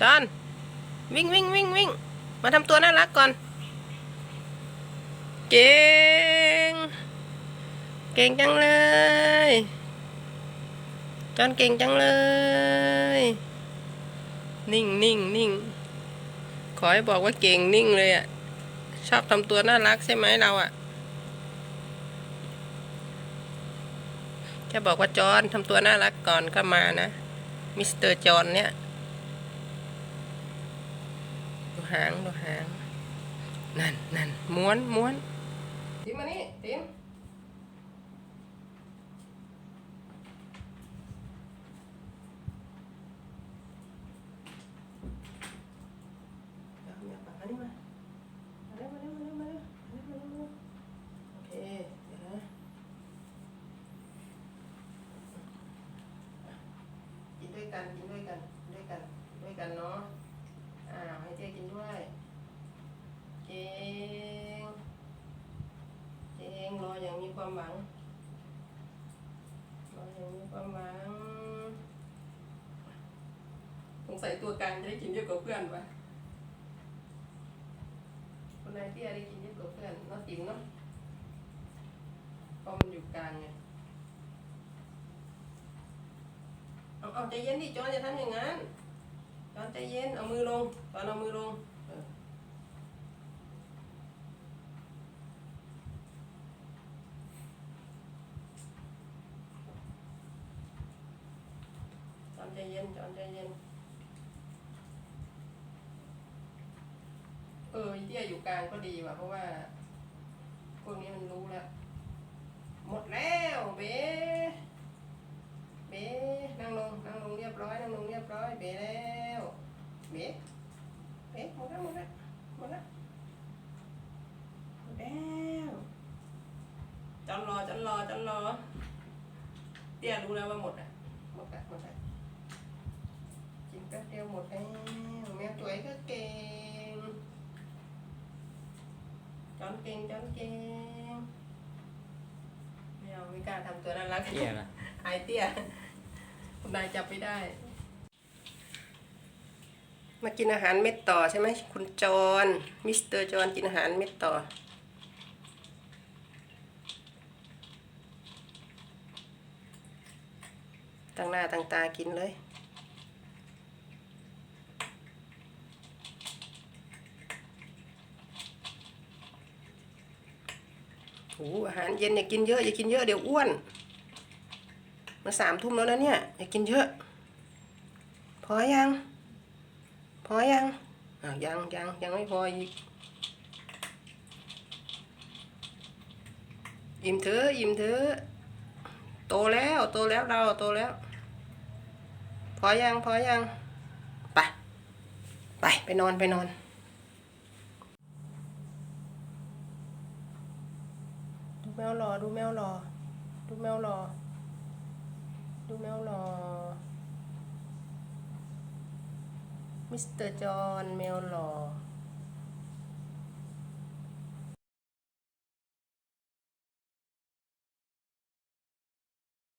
จอนวิ่งวิ่งวิ่งวิ่งมาทำตัวน่ารักก่อน เก่ง เก่งจังเลย จอนเก่งจังเลย นิ่งนิ่งนิ่งขอให้บอกว่าเก่งนิ่งเลยอะ่ะ ชอบทำตัวน่ารักใช่ไหมเราอะ่ะแค่บอกว่าจอนทำตัวน่ารักก่อนก็มานะ มิสเตอร์จอนเนี่ย ดู หางดูหาง นั่นนั่นม้วนม้วนติมมานี่ติมเอาเอาปากอันนี้มามาเร็วมาเร็วมาเร็วมาเร็วมาเร็วมาเร็วมาเร็วโอเคเดี๋ยวนะกินด้วยกันกินด้วยกันด้วยกันด้วยกันเนาะอ่าให้เจ๊กินด้วยเก่งเก่งรออย่างมี ความหวังรออย่างมีความหวังสงสัยตัวกลางจะได้กินเยอะกว่าเพื่อนปะคนนายเตี้ยได้กินเยอะกว่าเพื่อนเนาติ๋มเนาะเพราะมันอยู่กลางไงเอาเอาใจเย็นดิจอนอย่าทำอย่างนั้นจอนใจเย็นเอามือลงจอนเอามือลงเออจอน ใจเย็นจอนใจเย็น เออไอ้เตี้ยอยู่กลางก็ดีว่ะ เพราะว่า พวกนี้มันรู้แล้ว หมดแล้วเบ๊เบ๊นั่งลงนั่งลงเรียบร้อยนั่งลงเรียบร้อยเบ๊แล้วเบ๊เบ๊หมดแล้วหมดแล้วหมดแล้วหมดแล้วจอนรอจอนรอจอนรอเตี้ยรู้แล้วว่าหมดอะหมดอะหมดอะ แป๊บเดียวหมดแล้วแมวจ่วยก็เก่งจอนเก่งจอนเก่งไม่เอาไม่กล้าทำตัวน่ารักเตี้ยนะหายเตี้ยคุณนายจับไม่ได้ มากินอาหารเม็ดต่อใช่ไหมคุณจอนมิสเตอร์จอนกินอาหารเม็ดต่อตั้งหน้าตั้งตากินเลย โอ้อาหารเย็นอย่ากินเยอะอย่ากินเยอะเดี๋ยวอ้วนมาสามทุ่มแล้วนะเนี่ยอย่ากินเยอะ พอยัง พอยังอ่าวยังยังยังไม่พออีกอิ่มเถอะอิ่มเถอะโตแล้วโตแล้วเราโตแล้ว พอยังพอยังไปไปไปนอนไปนอน แมวรอ ดูแมวรอ ดูแมวรอ ดูแมวรอ มิสเตอร์จอห์นแมวรอ